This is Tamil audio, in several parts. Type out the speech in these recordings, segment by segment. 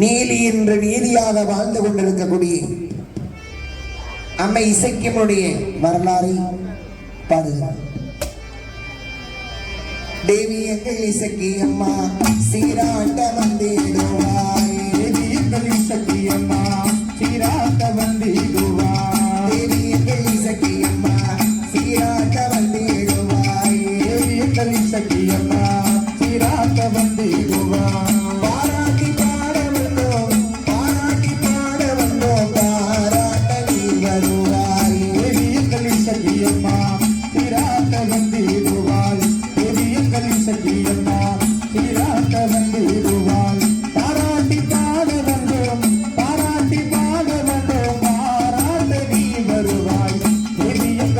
நீலி என்ற வீதியாக வாழ்ந்து கொண்டிருக்கக்கூடிய அம்மை இசைக்கியனுடைய வரலாறை பாடுகிறார் தேவி எங்கள் இசக்கி அம்மா சீராட்ட வந்தேடுவாய். தேவி எங்கள் இசக்கி அம்மா சீராட்ட வந்தேடுவாய். தேவி எங்கள் இசக்கி அம்மா சீராட்ட வந்தேடுவாய். தேவி எங்கள் இசக்கி அம்மா சீராட்ட வந்தேடுவாய்.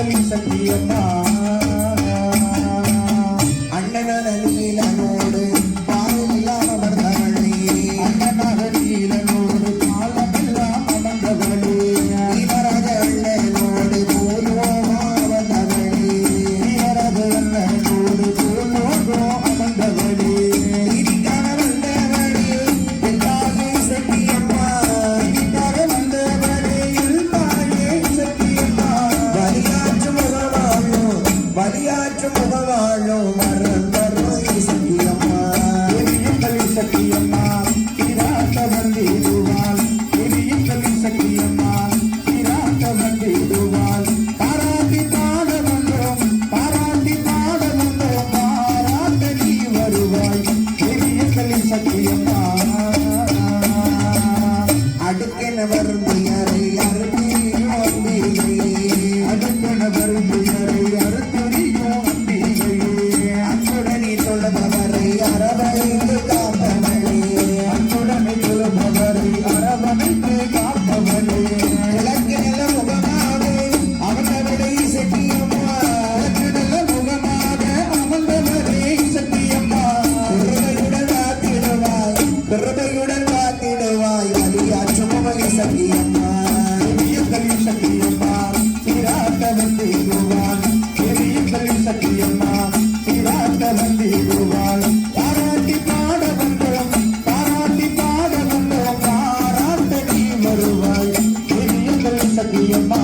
அண்ணலின் சக்தி அண்ணா. அண்ணனான நீலானோடு சத்தியம்மா அடுக்கென வரும் யாரை யாருமே அடுக்கென சகியம்மா பெரியத்தலி சகியம்மா சீராட்ட வந்து கோவாள் பெரியத்தலி சகியம்மா சீராட்ட வந்து கோவாள் பாராட்டி பாட வந்தோம் பாராட்டி பாட வந்தோம் பாராட்ட நீ வருவாய். பெரியத்தலி சகியம்மா